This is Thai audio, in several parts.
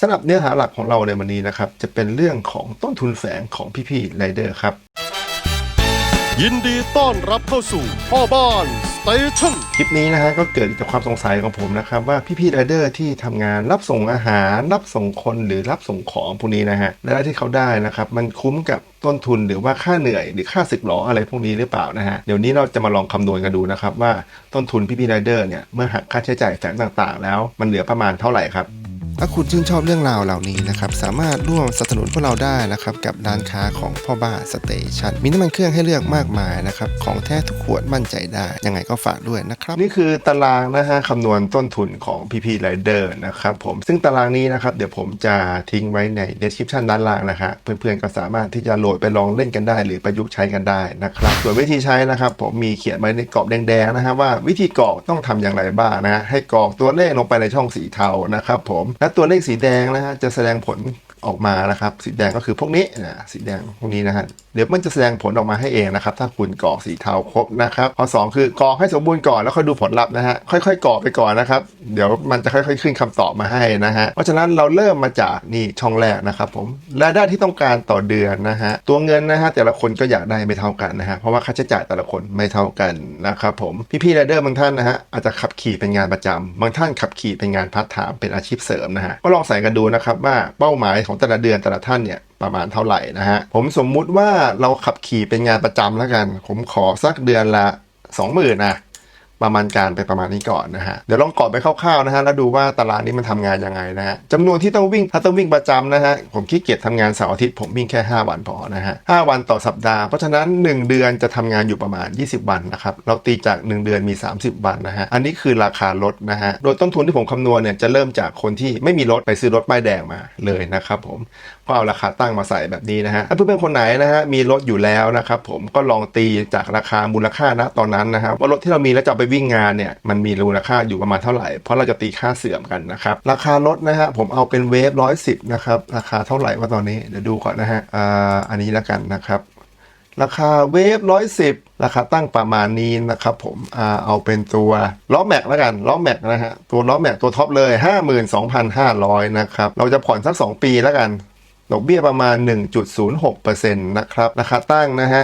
สำหรับเนื้อหาหลักของเราในวันนี้นะครับ จะเป็นเรื่องของต้นทุนแฝงของพี่ๆไรเดอร์ครับ ยินดีต้อนรับเข้าสู่พ่อบ้านสเตชันคลิปนี้นะฮะก็เกิดจากความสงสัยของผมนะครับ ว่าพี่ๆไรเดอร์ที่ทำงานรับส่งอาหาร รับส่งคนหรือรับส่งของพวกนี้นะฮะรายได้ที่เขาได้นะครับ มันคุ้มกับต้นทุนหรือว่าค่าเหนื่อยหรือค่าสึกหรออะไรพวกนี้หรือเปล่านะฮะเดี๋ยวนี้เราจะมาลองคำนวณกันดูนะครับว่าต้นทุนพี่ๆไรเดอร์เนี่ยเมื่อหักค่าใช้จ่ายแฝงต่างๆ แล้ว มันเหลือประมาณเท่าไหร่ครับ ถ้าคุณชื่นชอบเรื่องราวเหล่านี้นะครับสามารถร่วมสนับสนุนพวกเราได้นะครับกับร้านค้าของพ่อบ้าสเตชันมีน้ำมันเครื่องให้เลือกมากมายนะครับของแท้ทุกขวดมั่นใจได้ ยังไงก็ฝากด้วยนะครับ นี่คือตารางนะฮะคำนวณต้นทุนของพีพีไรเดอร์นะครับผมซึ่งตารางนี้นะครับเดี๋ยวผมจะทิ้งไว้ใน description ด้านล่างนะฮะเพื่อนๆก็สามารถที่จะโหลดไปลองเล่นกันได้ หรือประยุกต์ใช้กันได้นะครับส่วนวิธีใช้นะครับผมมีเขียนไว้ในกรอบแดงๆนะฮะว่าวิธีกรอกต้องทำอย่างไรบ้างนะฮะให้กรอกตัวเลขลงไปในช่องสีเทานะครับผมและตัวเลขสีแดงนะฮะจะแสดงผล ออกมานะครับ สีแดงก็คือพวกนี้นะสีแดงพวกนี้นะฮะเดี๋ยวมันจะแสดงผลออกมาให้เองนะครับ ถ้าคุณกรอกสีเทาครบนะครับข้อ2คือกรอกให้สมบูรณ์ก่อนแล้วค่อยดูผลลัพธ์นะฮะค่อยๆกรอกไปก่อนนะครับ เดี๋ยวมันจะค่อยๆขึ้นคำตอบมาให้นะฮะเพราะฉะนั้นเราเริ่มมาจากนี่ช่องแรกนะครับผมรายได้ที่ต้องการต่อเดือนนะฮะตัวเงินนะฮะแต่ละคนก็อยากได้ไม่เท่ากันนะฮะเพราะว่าค่าใช้จ่ายแต่ละคนไม่เท่ากันนะครับผมพี่ๆรายเดอร์บางท่านนะฮะอาจจะขับขี่เป็นงานประจำบางท่านขับขี่เป็นงานพาร์ทไทม์เป็นอาชีพเสริมนะฮะก็ลองใส่กันดูนะครับว่าเป้าหมายของแต่ละเดือนแต่ละท่านเนี่ยประมาณเท่าไหร่นะฮะ ผมสมมุติว่าเราขับขี่เป็นงานประจำแล้วกัน ผมขอสักเดือนละ 20,000นะ ประมาณการไปประมาณนี้ก่อนนะฮะ เดี๋ยวลองกรอบไปคร่าวๆนะฮะ แล้วดูว่าตารางนี้มันทำงานยังไงนะฮะจำนวนที่ต้องวิ่งถ้าต้องวิ่งประจำนะฮะ ผมขี้เกียจทำงานเสาร์อาทิตย์ผมวิ่งแค่ 5 วันพอนะฮะ5วันต่อสัปดาห์ เพราะฉะนั้น 1 เดือนจะทำงานอยู่ประมาณ 20 วันนะครับ เราตีจาก 1 เดือนมี 30 วันนะฮะ อันนี้คือราคารถนะฮะ โดยต้นทุนที่ผมคำนวณเนี่ยจะเริ่มจากคนที่ไม่มีรถไปซื้อรถป้ายแดงมาเลยนะครับผม ก็เอาราคาตั้งมาใส่แบบนี้นะฮะถ้เพื่อนๆคนไหนนะฮะมีรถอยู่แล้วนะครับผมก็ลองตีจากราคามูลค่าณตอนนั้นนะครับว่ารถที่เรามีแล้วจะไปวิ่งงานเนี่ยมันมีมูลค่าอยู่ประมาณเท่าไหร่ เพราะเราจะตีค่าเสื่อมกันนะครับราคารถนะฮะผมเอาเป็นเวฟร้อยสิบนะครับราคาเท่าไหร่ว่าตอนนี้เดี๋ยวดูก่อนนะฮะอ่าอันนี้แล้วกันนะครับราคาเวฟร้อยสิบราคาตั้งประมาณนี้นะครับผมอ่าเอาเป็นตัวล้อแม็กแล้วกันล้อแม็กนะฮะตัวล้อแม็กตัวท็อปเลย 52,500นะครับเราจะผ่อนสัก 2 ปีแล้วกัน ดอกเบี้ยประมาณ 1.06%นะครับราคาตั้งนะฮะ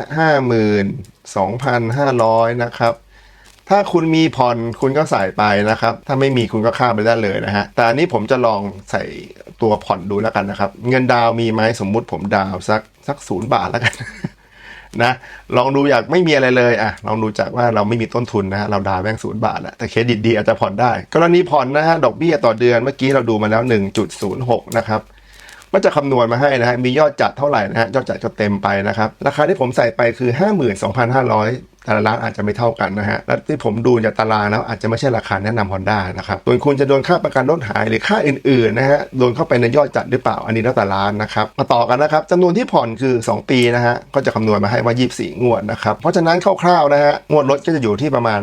52,500 นะครับ ถ้าคุณมีผ่อนคุณก็ใส่ไปนะครับ ถ้าไม่มีคุณก็ข้ามไปได้เลยนะฮะ แต่อันนี้ผมจะลองใส่ตัวผ่อนดูแล้วกันนะครับ เงินดาวมีไหมสมมุติผมดาวสักสักศูนย์บาทแล้วกันนะลองดูอยากไม่มีอะไรเลยอะลองดูจากว่าเราไม่มีต้นทุนนะฮะเราดาวแบงค์ศูนย์บาทแหละแต่เครดิตดีอาจจะผ่อนได้ กรณีผ่อนนะฮะดอกเบี้ยต่อเดือนเมื่อกี้เราดูมาแล้ว 1.06 นะครับ ก็จะคำนวณมาให้นะฮะมียอดจัดเท่าไหร่นะฮะยอดจัดก็เต็มไปนะครับราคาที่ผมใส่ไปคือ 52,500 แต่ละร้านอาจจะไม่เท่ากันนะฮะ และที่ผมดูจากตารางแล้วอาจจะไม่ใช่ราคาแนะนำ Honda นะครับส่วนคุณจะโดนค่าประกันรถหายหรือค่าอื่นๆนะฮะ โดนเข้าไปในยอดจัดหรือเปล่า อันนี้แล้วแต่ร้านนะครับ มาต่อกันนะครับจำนวนที่ผ่อนคือ 2 ปีนะฮะ ก็จะคำนวณมาให้ว่า 24 งวดนะครับ เพราะฉะนั้นคร่าวๆนะฮะ งวดรถก็จะอยู่ที่ประมาณ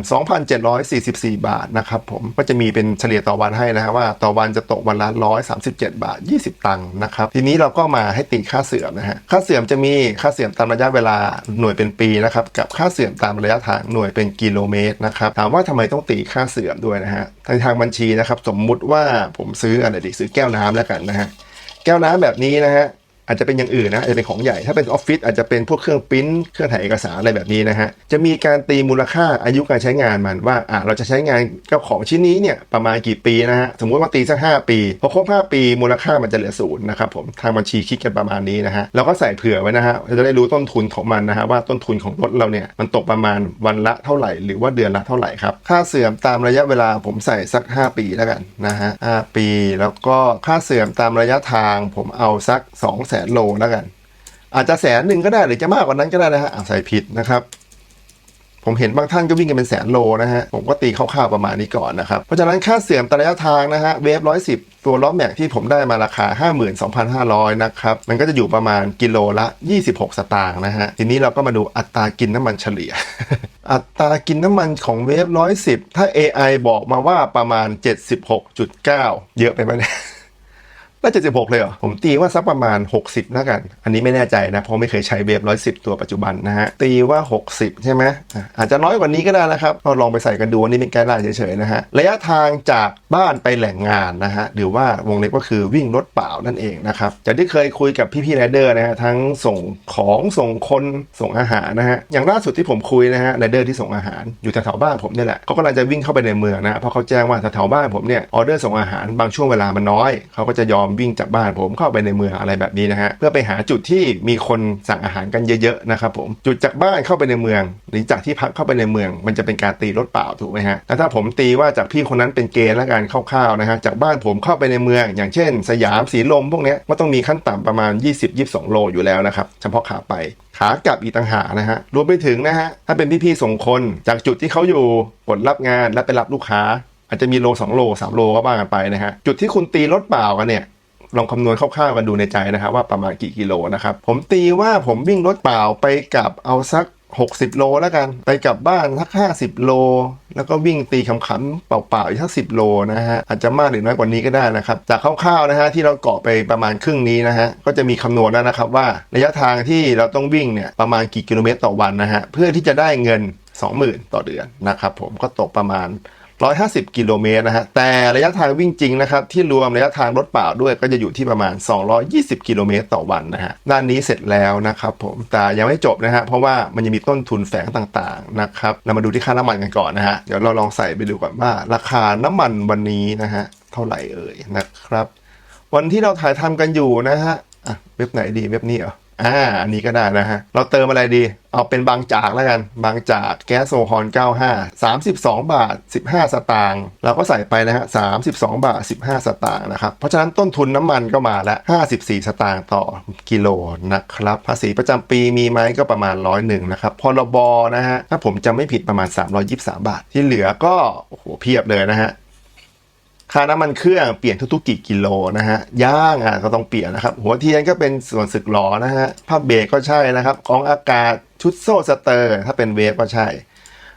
2,744 บาทนะครับผม ก็จะมีเป็นเฉลี่ยต่อวันให้นะฮะว่าต่อวันจะตกวันละ 137 บาท 20 ตังค์นะครับ ทีนี้เราก็มาให้ตีค่าเสื่อมนะฮะ ค่าเสื่อมจะมีค่าเสื่อมตามระยะเวลาหน่วยเป็นปีนะครับกับค่าเสื่อมตามระยะทางหน่วยเป็นกิโลเมตรนะครับถามว่าทำไมต้องตีค่าเสื่อมด้วยนะฮะทางทางบัญชีนะครับสมมุติว่าผมซื้ออะไรดีซื้อแก้วน้ำแล้วกันนะฮะแก้วน้ำแบบนี้นะฮะ อาจจะเป็นอย่างอื่นนะอาจจะเป็นของใหญ่ถ้าเป็นออฟฟิศอาจจะเป็นพวกเครื่องปริ้นเครื่องถ่ายเอกสารอะไรแบบนี้นะฮะจะมีการตีมูลค่าอายุการใช้งานมันว่าอะเราจะใช้งานเจ้าของชิ้นนี้เนี่ยประมาณกี่ปีนะฮะสมมุติว่าตีสัก5ปีพอครบ5ปีมูลค่ามันจะเหลือศูนย์นะครับผมทางบัญชีคิดกันประมาณนี้นะฮะเราก็ใส่เผื่อไว้นะฮะเราจะได้รู้ต้นทุนของมันนะฮะว่าต้นทุนของรถเราเนี่ยมันตกประมาณวันละเท่าไหร่ หรือว่าเดือนละเท่าไหร่ครับค่าเสื่อมตามระยะเวลาผมใส่สัก 5 ปีแล้วกันนะฮะ5ปี แล้วก็ค่าเสื่อมตามระยะทางผมเอาสัก2 0 0 0 0 0โลแล้วกัน อาจจะแสนหนึ่งก็ได้หรือจะมากกว่านั้นก็ได้นะฮะอะใส่ผิดนะครับผมเห็นบางท่านก็วิ่งกันเป็นแสนโลนะฮะ ผมก็ตีคร่าวๆประมาณนี้ก่อนนะครับ เพราะฉะนั้นค่าเสื่อมตระยะทางนะฮะ เวฟร้อยสิบตัวล้อแม็กที่ผมได้มาราคา 52,500 นะครับ มันก็จะอยู่ประมาณกิโลละ 26 สตางค์นะฮะ ทีนี้เราก็มาดูอัตรากินน้ำมันเฉลี่ย อัตรากินน้ำมันของเวฟร้อยสิบถ้า AI บอกมาว่าประมาณ 76.9 เยอะไปไหมเนี่ย ได้76 เลยเหรอ ผมตีว่าสักประมาณ 60 แล้วกัน อันนี้ไม่แน่ใจนะ เพราะไม่เคยใช้เวฟ110 ตัวปัจจุบันนะฮะ ตีว่า 60 ใช่ไหมอาจจะน้อยกว่านี้ก็ได้นะครับ ก็ลองไปใส่กันดูอันนี้เป็นไกด์ไลน์เฉยๆนะฮะ ระยะทางจากบ้านไปแหล่งงานนะฮะ หรือว่าวงเล็บก็คือวิ่งรถเปล่านั่นเองนะครับ จากที่เคยคุยกับพี่ๆไรเดอร์นะฮะ ทั้งส่งของส่งคนส่งอาหารนะฮะ อย่างล่าสุดที่ผมคุยนะฮะไรเดอร์ที่ส่งอาหารอยู่แถวๆบ้านผมเนี่ยแหละเขากำลังจะวิ่งเข้าไปในเมืองนะเพราะเขาแจ้งว่าแถวๆบ้านผมเนี่ยออเดอร์ส่งอาหารบางช่วงเวลามันน้อยเขาก็จะยอมวิ่งจากบ้านผมเข้าไปในเมืองอะไรแบบนี้นะฮะเพื่อไปหาจุดที่มีคนสั่งอาหารกันเยอะๆนะครับผมจุดจากบ้านเข้าไปในเมือง หรือจากที่พักเข้าไปในเมือง มันจะเป็นการตีรถเปล่าถูกไหมฮะแล้วถ้าผมตีว่าจากพี่คนนั้นเป็นเกณฑ์และการคร่าวๆนะฮะจากบ้านผมเข้าไปในเมือง อย่างเช่น สยามสีลมพวกนี้ก็ต้องมีขั้นต่ำประมาณ 20-22 โลอยู่แล้วนะครับเฉพาะขาไปขากลับอีกต่างหากนะฮะ รวมไปถึงนะฮะ ถ้าเป็นพี่ๆส่งคนจากจุดที่เขาอยู่กดรับงานและไปรับลูกค้า อาจจะมีโล 2 โล 3 โลก็บ้างกันไปนะฮะ จุดที่คุณตีรถเปล่ากันเนี่ย ลองคำนวณคร่าวๆกันดูในใจนะครับว่าประมาณกี่กิโลนะครับ ผมตีว่าผมวิ่งรถเปล่าไปกลับเอาสัก 60 โลแล้วกัน ไปกลับบ้านสัก 50 โล แล้วก็วิ่งตีขำๆเปล่าๆอีกสัก 10 โลนะฮะอาจจะมากหรือน้อยกว่านี้ก็ได้นะครับ จากคร่าวๆนะฮะที่เราเกาะไปประมาณครึ่งนี้นะฮะก็จะมีคำนวณแล้วนะครับว่าระยะทางที่เราต้องวิ่งเนี่ยประมาณกี่กิโลเมตรต่อวันนะฮะเพื่อที่จะได้เงิน 20,000 ต่อเดือนนะครับผมก็ตกประมาณ 150 กิโลเมตรนะฮะ แต่ระยะทางวิ่งจริงนะครับ ที่รวมระยะทางรถเปล่าด้วยก็จะอยู่ที่ประมาณ 220 กิโลเมตรต่อวันนะฮะ ด้านนี้เสร็จแล้วนะครับผม แต่ยังไม่จบนะฮะ เพราะว่ามันยังมีต้นทุนแฝงต่างๆนะครับ เรามาดูที่ค่าน้ำมันกันก่อนนะฮะ เดี๋ยวเราลองใส่ไปดูก่อนว่าราคาน้ำมันวันนี้นะฮะเท่าไหร่เอ่ยนะครับ วันที่เราถ่ายทำกันอยู่นะฮะ อะ เว็บไหนดี เว็บนี้เหรอ อ่าอันนี้ก็ได้นะฮะ เราเติมอะไรดี เอาเป็นบางจากแล้วกัน บางจากแก๊สโซฮอล95 32 บาท 15 สตางค์เราก็ใส่ไปนะฮะ32 บาท 15 สตางค์นะครับ เพราะฉะนั้นต้นทุนน้ำมันก็มาล้ว54 สตางค์ต่อกิโลนะครับ ภาษีประจำปีมีไหมก็ประมาณร้อยหนึ่งนะครับพรบนะฮะถ้าผมจำไม่ผิดประมาณ 323 บาท ที่เหลือก็โอ้โหเพียบเลยนะฮะ ค่าน้ำมันเครื่องเปลี่ยนทุกๆกี่กิโลนะฮะย่างอะก็ต้องเปลี่ยนนะครับ หัวเทียนก็เป็นส่วนสึกหลอนะฮะผ้าเบรกก็ใช่นะครับกองอากาศชุดโซ่สเตอร์ ถ้าเป็นเวฟก็ใช่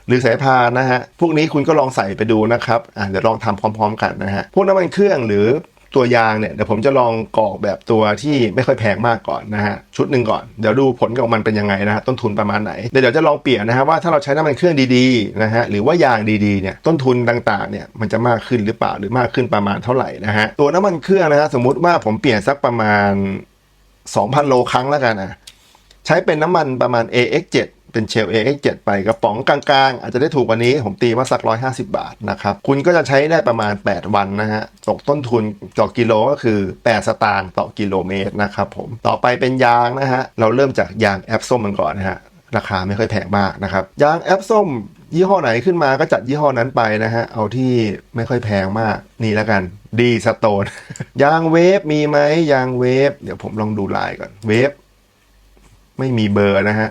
หรือสายพานนะฮะพวกนี้คุณก็ลองใส่ไปดูนะครับอะเดี๋ยวลองทำพร้อม ๆ กันนะฮะพวกน้ำมันเครื่องหรือ ตัวยางเนี่ยเดี๋ยวผมจะลองกรอกแบบตัวที่ไม่ค่อยแพงมากก่อนนะฮะชุดหนึ่งก่อนเดี๋ยวดูผลของมันเป็นยังไงนะฮะต้นทุนประมาณไหนเดี๋ยวจะลองเปลี่ยนนะฮะว่าถ้าเราใช้น้ำมันเครื่องดีๆนะฮะหรือว่ายางดีๆเนี่ยต้นทุนต่างๆเนี่ยมันจะมากขึ้นหรือเปล่าหรือมากขึ้นประมาณเท่าไหร่นะฮะตัวน้ำมันเครื่องนะฮะสมมุติว่าผมเปลี่ยนสักประมาณ 2,000 โลครั้งแล้วกันอะใช้เป็นน้ำมันประมาณ AX7 เป็นเชล AX7 ไปกระป๋องกลางๆ อาจจะได้ถูกกว่านี้ ผมตีว่าสัก 150 บาทนะครับ คุณก็จะใช้ได้ประมาณ 8 วันนะฮะ ตกต้นทุนต่อกิโลก็คือ 8 สตางค์ต่อกิโลเมตรนะครับผม ต่อไปเป็นยางนะฮะ เราเริ่มจากยางแอปส้มมันก่อนนะฮะ ราคาไม่ค่อยแพงมากนะครับ ยางแอปส้มยี่ห้อไหนขึ้นมาก็จัดยี่ห้อนั้นไปนะฮะ เอาที่ไม่ค่อยแพงมากนี่แล้วกันดีสโตนยางเวฟมีไหมยางเวฟเดี๋ยวผมลองดูลายก่อนเวฟไม่มีเบอร์นะฮะ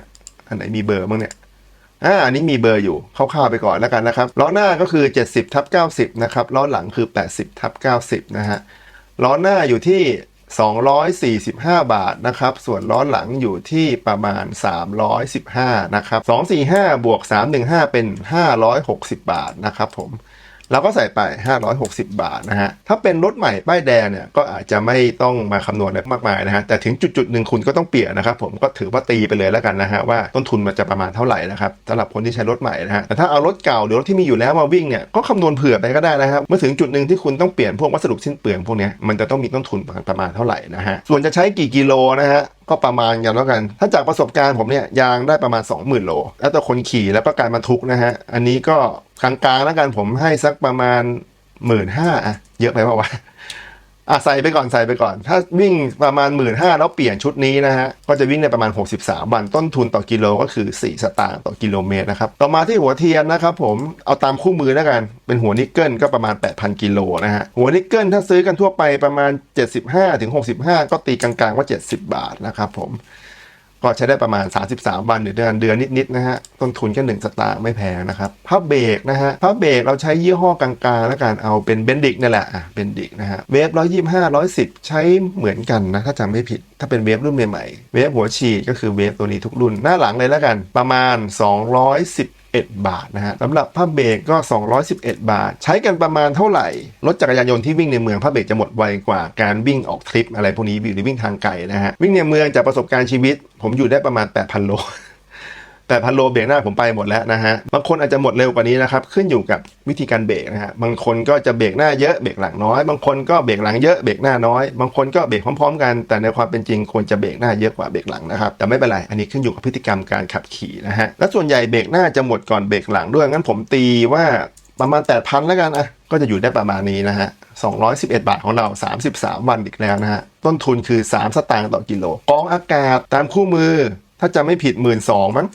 อันไหนมีเบอร์บ้างเนี่ยอ่าอันนี้มีเบอร์อยู่คร่าวๆไปก่อนแล้วกันนะครับล้อหน้าก็คือ 70ทับ90นะครับล้อหลังคือ 80ทับ90นะฮะล้อหน้าอยู่ที่ 245 บาทนะครับ ส่วนล้อหลังอยู่ที่ประมาณ 315 นะครับ 245 บวก 315 เป็น 560 บาทนะครับผม เราก็ใส่ไป 560 บาทนะฮะ ถ้าเป็นรถใหม่ป้ายแดงเนี่ยก็อาจจะไม่ต้องมาคำนวณอะไรมากมายนะฮะ แต่ถึงจุดจุดๆหนึ่งคุณก็ต้องเปลี่ยนนะครับผมก็ถือว่าตีไปเลยแล้วกันนะฮะว่าต้นทุนมันจะประมาณเท่าไหร่นะครับสำหรับคนที่ใช้รถใหม่นะฮะ แต่ถ้าเอารถเก่าหรือรถที่มีอยู่แล้วมาวิ่งเนี่ยก็คำนวณเผื่อไปก็ได้นะครับ เมื่อถึงจุดหนึ่งที่คุณต้องเปลี่ยนพวกวัสดุสิ้นเปลืองพวกนี้มันจะต้องมีต้นทุนประมาณเท่าไหร่นะฮะ ส่วนจะใช้กี่กิโลนะฮะก็ประมาณกันแล้วกัน ถ้าจากประสบการณ์ผมเนี่ยยางได้ประมาณ 20,000 โล แล้วแต่คนขี่แล้วก็การบรรทุกนะฮะ อันนี้ก็ กลางๆแล้วกันผมให้สักประมาณหมื่นห้าอะเยอะไปเปล่าวะอะใส่ไปก่อนใส่ไปก่อน ถ้าวิ่งประมาณ 1 5ื่นห้าแล้วเปลี่ยนชุดนี้นะฮะ ก็จะวิ่งในประมาณ 63 วันต้นทุนต่อกิโลก็คือ 4 สตางค์ต่อกิโลเมตรนะครับ ต่อมาที่หัวเทียนนะครับผมเอาตามคู่มือแล้วกัน เป็นหัวนิกเกิลก็ประมาณ 8,000 กิโลนะฮะ หัวนิกเกิลถ้าซื้อกันทั่วไปประมาณ 75ถึง65 ก็ตีกลางๆว่า 70 บาทนะครับผม ก็ใช้ได้ประมาณ 33 วันหรือเดือนเดือนนิดๆนะฮะ ต้นทุนแค่หนึ่งสตางค์ไม่แพงนะครับผ้าเบรกนะฮะผ้าเบรกเราใช้ยี่ห้อกลางๆแล้วกันเอาเป็นเบนดิกนี่แหละอะเบนดิกนะฮะเวฟร้อยยี่ห้าร้อยสิบใช้เหมือนกันนะถ้าจำไม่ผิด ถ้าเป็นเวฟรุ่นใหม่ๆเวฟหัวฉีดก็คือเวฟตัวนี้ทุกรุ่นหน้าหลังเลยแล้วกัน ประมาณ 210 211 บาทนะฮะสำหรับผ้าเบรกก็ 211 บาท ใช้กันประมาณเท่าไหร่ รถจักรยานยนต์ที่วิ่งในเมืองผ้าเบรกจะหมดไวกว่าการวิ่งออกทริปอะไรพวกนี้หรือวิ่งทางไกลนะฮะวิ่งในเมืองจากประสบการณ์ชีวิต ผมอยู่ได้ประมาณ 8,000 โล แต่พันโลเบรกหน้าผมไปหมดแล้วนะฮะ บางคนอาจจะหมดเร็วกว่านี้นะครับ ขึ้นอยู่กับวิธีการเบรกนะฮะ บางคนก็จะเบรกหน้าเยอะเบรกหลังน้อย บางคนก็เบรกหลังเยอะเบรกหน้าน้อย บางคนก็เบรกพร้อม ๆ กัน แต่ในความเป็นจริงควรจะเบรกหน้าเยอะกว่าเบรกหลังนะครับ แต่ไม่เป็นไร อันนี้ขึ้นอยู่กับพฤติกรรมการขับขี่นะฮะ และส่วนใหญ่เบรกหน้าจะหมดก่อนเบรกหลังด้วย งั้นผมตีว่าประมาณ 8,000แล้วกันอะก็จะอยู่ได้ประมาณนี้นะฮะ 211 บาทของเรา 33 วันอีกแล้วนะฮะ ต้นทุนคือ 3 สตางค์ต่อกิโลกองอากาศตามคู่มือ ถ้าจะไม่ผิด 1 2ื่นมั้ง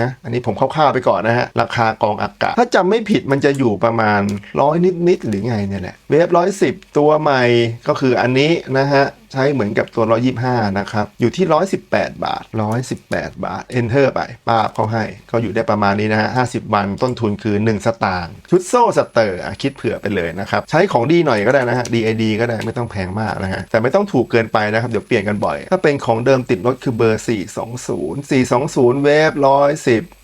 นะอันนี้ผมคร่าวๆไปก่อนนะฮะ ราคากองอากาศ ถ้าจำไม่ผิดมันจะอยู่ประมาณร้อยนิดๆหรือไงเนี่ยแหละ เวฟร้อยสิบตัวใหม่ก็คืออันนี้นะฮะ ช้เหมือนกับตัว 125 นะครับ อยู่ที่ 118 บาท 118 บาท enter ไปป้าบเขาให้ก็อยู่ได้ประมาณนี้นะฮะ 50 วันต้นทุนคือ 1 สตางค์ชุดโซ่สเตอร์คิดเผื่อไปเลยนะครับ ใช้ของดีหน่อยก็ได้นะฮะ DID ก็ได้ไม่ต้องแพงมากนะฮะ แต่ไม่ต้องถูกเกินไปนะครับ เดี๋ยวเปลี่ยนกันบ่อย ถ้าเป็นของเดิมติดรถคือเบอร์ 420 420 เวฟ110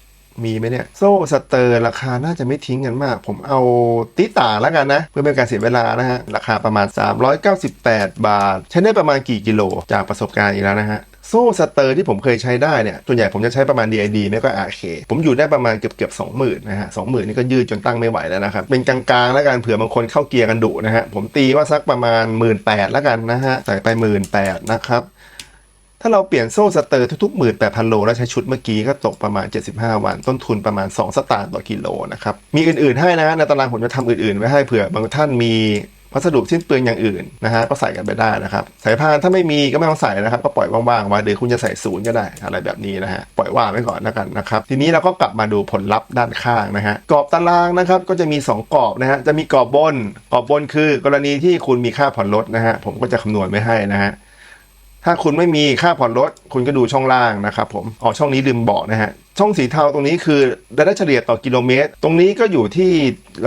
มีไหมเนี่ย โซ่สเตอร์ราคาน่าจะไม่ทิ้งกันมาก ผมเอาติต่าแล้วกันนะ เพื่อเป็นการเสียเวลานะฮะ ราคาประมาณ 398 บาท ใช้ได้ประมาณกี่กิโล จากประสบการณ์อีกแล้วนะฮะโซ่สเตอร์ที่ผมเคยใช้ได้เนี่ย ส่วนใหญ่ผมจะใช้ประมาณ DID ไม่ก็ RK ผมอยู่ได้ประมาณเกือบเกือบสองหมื่นนะฮะสองหมื่นนี่ก็ยืดจนตั้งไม่ไหวแล้วนะครับ เป็นกลางๆแล้วกันเผื่อบางคนเข้าเกียร์กันดุนะฮะ ผมตีว่าสักประมาณ 1 8ื่นแปดแล้วกันนะฮะ ใส่ไป 1 8ื่นแปดนะครับ ถ้าเราเปลี่ยนโซ่สเตอร์ทุกๆ 1 8 0 0 0 โล แล้วใช้ชุดเมื่อกี้ก็ตกประมาณ 75 วัน ต้นทุนประมาณ 2 สตางค์ต่อกิโลนะครับ มีอื่นๆให้นะ ในตารางผมจะทำอื่นๆ ไว้ให้เผื่อบางท่านมีวัสดุสิ้นเปลืองอย่างอื่นนะฮะก็ใส่กันไปได้นะครับสายพานถ้าไม่มีก็ไม่ต้องใส่นะครับ ก็ปล่อยว่างๆไว้เดี๋ยวคุณจะใส่ศูนย์ก็ได้อะไรแบบนี้นะฮะปล่อยว่างไว้ก่อนแล้วกันนะครับ ทีนี้เราก็กลับมาดูผลลัพธ์ด้านข้างนะฮะกรอบตารางนะครับก็จะมี 2 กรอบนะฮะจะมีกรอบบนกรอบบนคือกรณีที่คุณมีค่าผ่อนรถนะฮะผมก็จะคำนวณไว้ให้นะฮะ ถ้าคุณไม่มีค่าผ่อนรถ คุณก็ดูช่องล่างนะครับผมอ๋อช่องนี้ลืมบอกนะฮะ ช่องสีเทาตรงนี้คือรายได้เฉลี่ยต่อกิโลเมตร ตรงนี้ก็อยู่ที่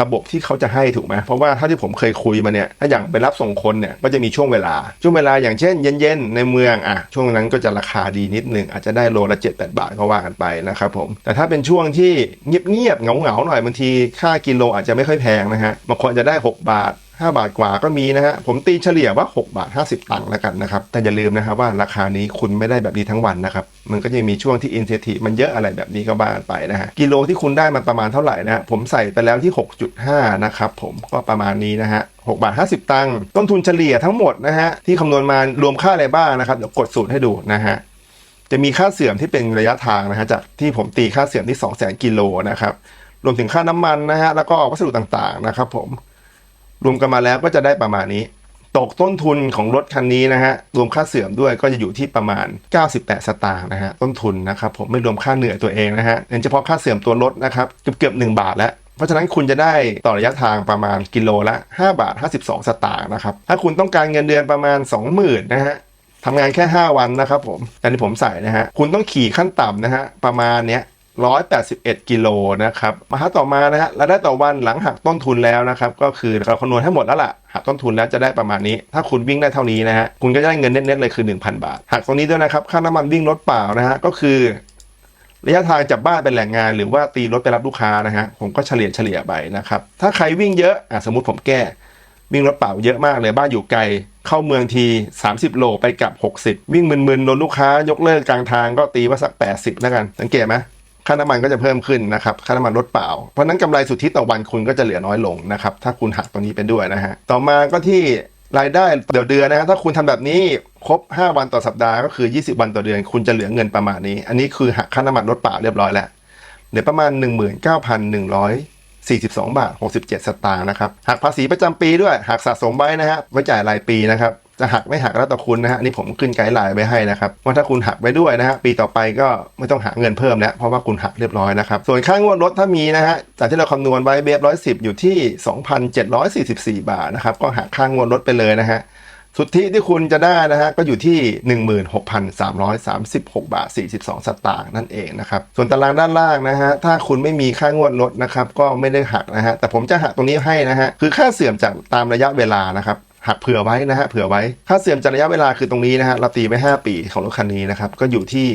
ระบบที่เขาจะให้ถูกไหมเพราะว่าเท่าที่ผมเคยคุยมาเนี่ย ถ้าอย่างไปรับส่งคนเนี่ย ก็จะมีช่วงเวลา ช่วงเวลาอย่างเช่นเย็นๆ ในเมืองอะ ช่วงนั้นก็จะราคาดีนิดนึง อาจจะได้โลละ7 8 บาทก็ว่ากันไปนะครับผม แต่ถ้าเป็นช่วงที่เงียบๆ เงาๆ หน่อยบางทีค่ากิโลอาจจะไม่ค่อยแพงนะฮะ บางคนจจะได้ 6 บาท 5 บาทกว่าก็มีนะฮะ ผมตีเฉลี่ยว่า 6 บาท 50 ตังค์แล้วกันนะครับ แต่อย่าลืมนะครับว่าราคานี้คุณไม่ได้แบบนี้ทั้งวันนะครับ มันก็จะมีช่วงที่อินเซทีมันเยอะอะไรแบบนี้ก็บ้านไปนะฮะ กิโลที่คุณได้มันประมาณเท่าไหร่นะฮะผมใส่ไปแล้วที่ 6.5 นะครับผมก็ประมาณนี้นะฮะ6บาท 50 ตังค์ต้นทุนเฉลี่ยทั้งหมดนะฮะที่คำนวณมารวมค่าอะไรบ้างนะครับเดี๋ยวกดสูตรให้ดูนะฮะจะมีค่าเสื่อมที่เป็นระยะทางนะฮะจากที่ผมตีค่าเสื่อมที่ 2 0 0 0 0 0กิโลนะครับรวมถึงค่าน้ำมันนะฮะแล้วก็วัสดุต่างๆนะครับผม รวมกันมาแล้วก็จะได้ประมาณนี้ ตกต้นทุนของรถคันนี้นะฮะ รวมค่าเสื่อมด้วยก็จะอยู่ที่ประมาณ 98 สตางค์นะฮะ ต้นทุนนะครับผมไม่รวมค่าเหนื่อยตัวเองนะฮะเน้นเฉพาะค่าเสื่อมตัวรถนะครับเกือบเกือบๆ1บาทแล้วเพราะฉะนั้นคุณจะได้ต่อระยะทางประมาณกิโลละ 5 บาท 52 สตางค์นะครับ ถ้าคุณต้องการเงินเดือนประมาณ 20,000นะฮะทำงานแค่ 5 วันนะครับผมแต่ที่ผมใส่นะฮะ คุณต้องขี่ขั้นต่ำนะฮะ ประมาณเนี้ย 181 กิโลนะครับมาหาต่อมานะฮะรายได้ต่อวันหลังหักต้นทุนแล้วนะครับ ก็คือเราคำนวณให้หมดแล้วล่ะ หักต้นทุนแล้วจะได้ประมาณนี้ ถ้าคุณวิ่งได้เท่านี้นะฮะ คุณก็จะได้เงินเน็ตๆเลยคือ 1,000 บาท หักตรงนี้ด้วยนะครับ ค่าน้ำมันวิ่งรถเปล่านะฮะ ก็คือระยะทางจากบ้านไปแหล่งงาน หรือว่าตีรถไปรับลูกค้านะฮะ ผมก็เฉลี่ยเฉลี่ยไปนะครับ ถ้าใครวิ่งเยอะอะสมมติผมแก้ วิ่งรถเปล่าเยอะมากเลย บ้านอยู่ไกล เข้าเมืองที 30 โลไปกลับ 60 วิ่งมึนๆโดนลูกค้ายกเลิกกลางทางก็ตีว่าสัก 80แล้วกัน สังเกตไหม ค่าน้ำมันก็จะเพิ่มขึ้นนะครับค่าน้ำมันรถเปล่า เพราะนั้นกำไรสุทธิต่อวันคุณก็จะเหลือน้อยลงนะครับถ้าคุณหักตรงนี้ไปด้วยนะฮะต่อมาก็ที่รายได้เดี๋ยวเดือนนะฮะถ้าคุณทำแบบนี้ครบ 5 วันต่อสัปดาห์ก็คือ 20 วันต่อเดือน คุณจะเหลือเงินประมาณนี้ อันนี้คือหักค่าน้ำมันรถเปล่าเรียบร้อยแล้วเหลือประมาณ 19,142 บาท 67 สตางค์นะครับหักภาษีประจำปีด้วยหักสะสมไว้นะฮะไว้จ่ายรายปีนะครับ จะหักไม่หักแล้วแต่คุณนะฮะนี่ผมขึ้นไกด์ไลน์ไว้ให้นะครับว่าถ้าคุณหักไว้ด้วยนะฮะปีต่อไปก็ไม่ต้องหาเงินเพิ่มแล้วเพราะว่าคุณหักเรียบร้อยนะครับส่วนค่างวดรถถ้ามีนะฮะจากที่เราคำนวณไว้เบฟร้อยสิบอยู่ที่ 2,744 บาทนะครับก็หักค่างวดรถไปเลยนะฮะสุทธิที่คุณจะได้นะฮะก็อยู่ที่ 16,336 บาท 42 สตางค์นั่นเองนะครับส่วนตารางด้านล่างนะฮะถ้าคุณไม่มีค่างวดรถนะครับก็ไม่ได้หักนะฮะแต่ผมจะหักตรงนี้ให้นะฮะคือค่าเสื่อมจากตามระยะเวลานะครับ หักเผื่อไว้นะฮะเผื่อไว้ ค่าเสื่อมจากระยะเวลาคือตรงนี้นะฮะเราตีไป5ปีของรถคันนี้นะครับก็อยู่ที่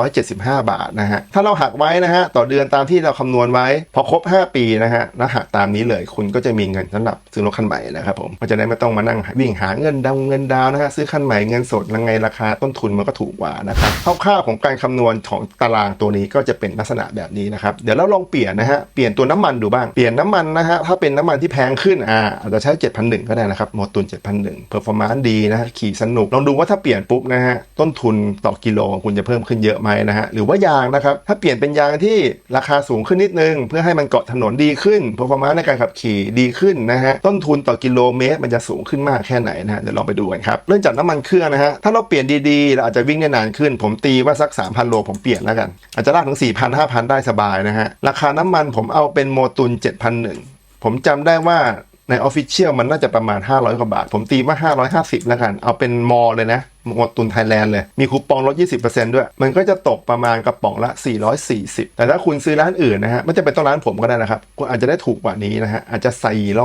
875 บาทนะฮะถ้าเราหักไว้นะฮะต่อเดือนตามที่เราคำนวณไว้ พอครบ 5 ปีนะฮะแล้วหักตามนี้เลยคุณก็จะมีเงินสำหรับซื้อรถคันใหม่นะครับผมก็จะได้ไม่ต้องมานั่งวิ่งหาเงินดาวเงินดาวนะฮะซื้อคันใหม่เงินสดยังไงราคาต้นทุนมันก็ถูกกว่านะครับคร่าวๆของการคำนวณของตารางตัวนี้ก็จะเป็นลักษณะแบบนี้นะครับเดี๋ยวเราลองเปลี่ยนนะฮะเปลี่ยนตัวน้ำมันดูบ้างเปลี่ยนน้ำมันนะฮะถ้าเป็นน้ำมันที่แพงขึ้นอ่าอาจจะใช้7,100ก็ได้นะครับโมตุน7,100เพอร์ฟอร์มานซ์ดีนะขี่สนุก ลองดูว่าถ้าเปลี่ยนปุ๊บนะฮะ ต้นทุนต่อกิโลของคุณจะเพิ่มขึ้นเยอะไหมนะฮะ หรือว่ายางนะครับ ถ้าเปลี่ยนเป็นยางที่ราคาสูงขึ้นนิดนึง เพื่อให้มันเกาะถนนดีขึ้นเพอร์ฟอร์มานซ์ในการขับขี่ดีขึ้นนะฮะ ต้นทุนต่อกิโลเมตรมันจะสูงขึ้นมากแค่ไหนนะฮะ เดี๋ยวลองไปดูกันครับ เรื่องจากน้ำมันเครื่องนะฮะ ถ้าเราเปลี่ยนดีๆเราอาจจะวิ่งได้นานขึ้น ผมตีว่าสัก 3,000 โลผมเปลี่ยนแล้วกัน อาจจะลากถึง 4,000 5,000 ได้สบายนะฮะ ราคาน้ำมันผมเอาเป็นโมตุน7,001ผมจำได้ว่า ในออฟฟิเชียลมันน่าจะประมาณ 500 กว่าบาท ผมตีว่า 550 แล้วกัน เอาเป็นมอเลยนะ หมดตุนไทยแลนด์เลย มีคูปองลด 20%ด้วย มันก็จะตกประมาณกระป๋องละ 440 แต่ถ้าคุณซื้อร้านอื่นนะฮะไม่จะเป็นต้องร้านผมก็ได้นะครับ คุณอาจจะได้ถูกกว่านี้นะฮะ อาจจะ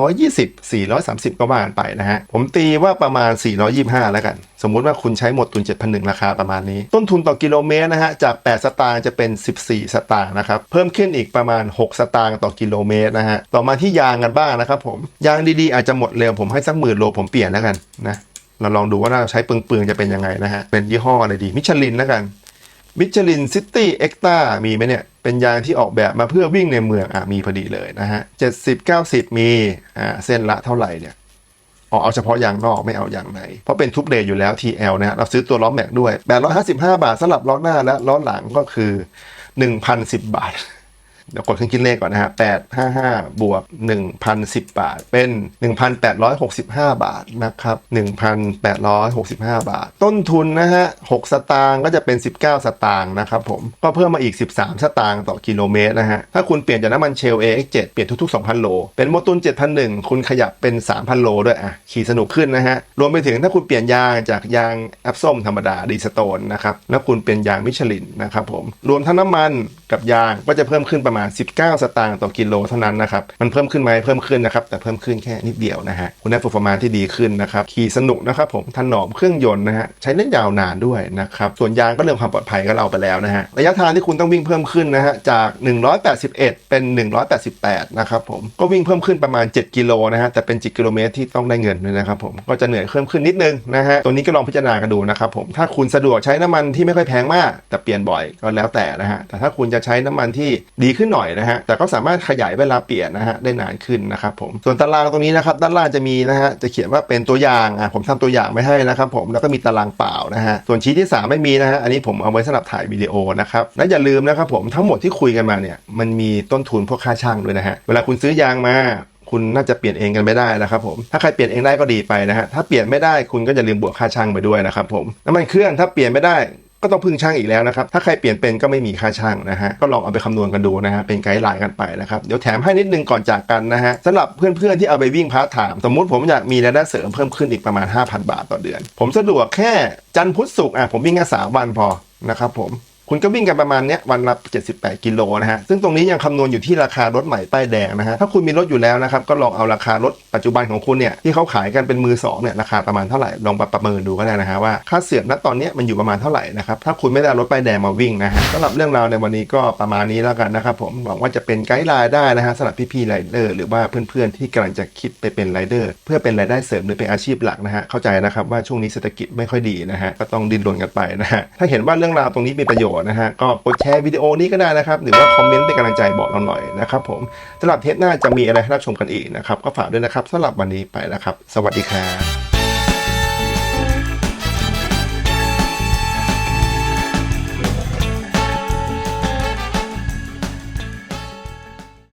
420 430 ก็ว่ากันไปนะฮะ ผมตีว่าประมาณ 425 แล้วกัน สมมุติว่าคุณใช้หมดตุน7,100ราคาประมาณนี้ ต้นทุนต่อกิโลเมตรนะฮะ จาก 8 สตางค์จะเป็น 14 สตางค์นะครับ เพิ่มขึ้นอีกประมาณ 6 สตางค์ต่อกิโลเมตรนะฮะ ต่อมาที่ยางกันบ้างนะครับผม ยางดีๆอาจจะหมดเร็วผมให้สักหมื่นโลผมเปลี่ยนแล้วกันนะ เราลองดูว่าเราใช้เปลืองๆจะเป็นยังไงนะฮะ เป็นยี่ห้ออะไรดี มิชลินแล้วกัน มิชลินซิตี้เอ็กตามีไหมเนี่ย เป็นยางที่ออกแบบมาเพื่อวิ่งในเมือง อะ มีพอดีเลยนะฮะเจ็ดสิบเก้าสิบมี อ่า เส้นละเท่าไหร่เนี่ยอ๋อเอาเฉพาะยางนอกไม่เอายางใน เพราะเป็นทุกเดย์อยู่แล้ว TL นะฮะเราซื้อตัวล้อแม็กด้วย 855 บาทสำหรับล้อหน้าและล้อหลังก็คือ 1,010 บาท เดี๋ยวกดเครื่องคิดเลขก่อนนะฮะ855บวก1,010บาท เป็น1,865บาทนะครับ1,865บาท ต้นทุนนะฮะ6สตางค์ก็จะเป็น19สตางค์นะครับผมก็เพิ่มมาอีก13สตางค์ต่อกิโลเมตรนะฮะถ้าคุณเปลี่ยนจากน้ำมันเชล AX7 เปลี่ยนทุกๆ2,000โล เป็นโมตุน7,001คุณขยับเป็น3,000โลด้วยอะขี่สนุกขึ้นนะฮะรวมไปถึงถ้าคุณเปลี่ยนยางจากยางแอปส้มธรรมดาดีสโตนนะครับแล้วคุณเป็นยางมิชลินนะครับผมรวมทั้งน้ำมันกับยางก็จะเพิ่มขึ้นประมาณมา19 สตางค์ต่อกิโลเท่านั้นนะครับ มันเพิ่มขึ้นไหมเพิ่มขึ้นนะครับ แต่เพิ่มขึ้นแค่นิดเดียวนะฮะ คุณได้ performance ที่ดีขึ้นนะครับ ขี่สนุกนะครับผม ถนอมเครื่องยนต์นะฮะ ใช้เล่นยาวนานด้วยนะครับ ส่วนยางก็เรื่องความปลอดภัยก็เราไปแล้วนะฮะ ระยะทางที่คุณต้องวิ่งเพิ่มขึ้นนะฮะ จาก 181 เป็น 188 นะครับผม ก็วิ่งเพิ่มขึ้นประมาณ 7 กิโลนะฮะ แต่เป็น7กิโลเมตรที่ต้องได้เงินด้วยนะครับผม ก็จะเหนื่อยเพิ่มขึ้นนิดนึงนะฮะ ตัวนี้ก็ลองพิจารณากันดูนะครับผม ถ้าคุณสะดวกใช้น้ำมันที่ไม่ค่อยแพงมาก แต่เปลี่ยนบ่อยก็แล้วแต่นะฮะ แต่ถ้าคุณจะใช้น้ำมันที่ดีขึ้นหน่อยนะฮะแต่ก็สามารถขยายเวลาเปลี่ยนนะฮะได้นานขึ้นนะครับผมส่วนตารางตรงนี้นะครับด้านล่างจะมีนะฮะจะเขียนว่าเป็นตัวอย่างอะผมทำตัวอย่างไว้ให้นะครับผมแล้วก็มีตารางเปล่านะฮะส่วนชี้ที่ 3 ไม่มีนะฮะอันนี้ผมเอาไว้สำหรับถ่ายวิดีโอนะครับและอย่าลืมนะครับผมทั้งหมดที่คุยกันมาเนี่ยมันมีต้นทุนพวกค่าช่างด้วยนะฮะเวลาคุณซื้อยางมาคุณน่าจะเปลี่ยนเองกันไม่ได้นะครับผม ถ้าใครเปลี่ยนเองได้ก็ดีไปนะฮะ ถ้าเปลี่ยนไม่ได้คุณก็อย่าลืมบวกค่าช่างไปด้วยนะครับผม น้ำมันเครื่องถ้าเปลี่ยนไม่ได้ ก็ต้องพึ่งช่างอีกแล้วนะครับ ถ้าใครเปลี่ยนเป็นก็ไม่มีค่าช่างนะฮะ ก็ลองเอาไปคำนวณกันดูนะฮะ เป็นไกด์ไลน์กันไปนะครับ เดี๋ยวแถมให้นิดนึงก่อนจากกันนะฮะสำหรับเพื่อนๆที่เอาไปวิ่งพาร์ทไทม์สมมุติผมอยากมีรายได้เสริมเพิ่มขึ้นอีกประมาณ 5,000 บาทต่อเดือน ผมสะดวกแค่จันทร์พุธศุกร์อะผมวิ่งแค่สามวันพอนะครับผม คุณก็วิ่งกันประมาณเนี้ยวันละ78 กิโลนะฮะซึ่งตรงนี้ยังคำนวณอยู่ที่ราคารถใหม่ป้ายแดงนะฮะถ้าคุณมีรถอยู่แล้วนะครับก็ลองเอาราคารถปัจจุบันของคุณเนี่ยที่เขาขายกันเป็นมือสองเนี่ยราคาประมาณเท่าไหร่ลองประเมินดูก็ได้นะฮะว่าค่าเสื่อมณตอนนี้มันอยู่ประมาณเท่าไหร่นะครับถ้าคุณไม่ได้รถป้ายแดงมาวิ่งนะฮะสำหรับเรื่องราวในวันนี้ก็ประมาณนี้แล้วกันนะครับผมหวังว่าจะเป็นไกด์ไลน์ได้นะฮะสำหรับพี่ๆไรเดอร์หรือว่าเพื่อนๆที่กำลังจะคิดไปเป็นไรเดอร์เพื่อเป็นรายได้เสริมหรือเป็นอาชีพหลักนะฮะเข้าใจนะครับว่าช่วงนี้เศรษฐกิจไม่ค่อยดีนะฮะก็ต้องดิ้นรนกันไปนะฮะถ้าเห็นว่าเรื่องราวตรงนี้มีประโยชนะฮะ ก็กดแชร์วิดีโอนี้ก็ได้นะครับ หรือว่าคอมเมนต์เป็นกำลังใจบอกเราหน่อยนะครับผมสำหรับเทปหน้าจะมีอะไรให้รับชมกันอีกนะครับ ก็ฝากด้วยนะครับสำหรับวันนี้ไปแล้วครับ สวัสดีครับ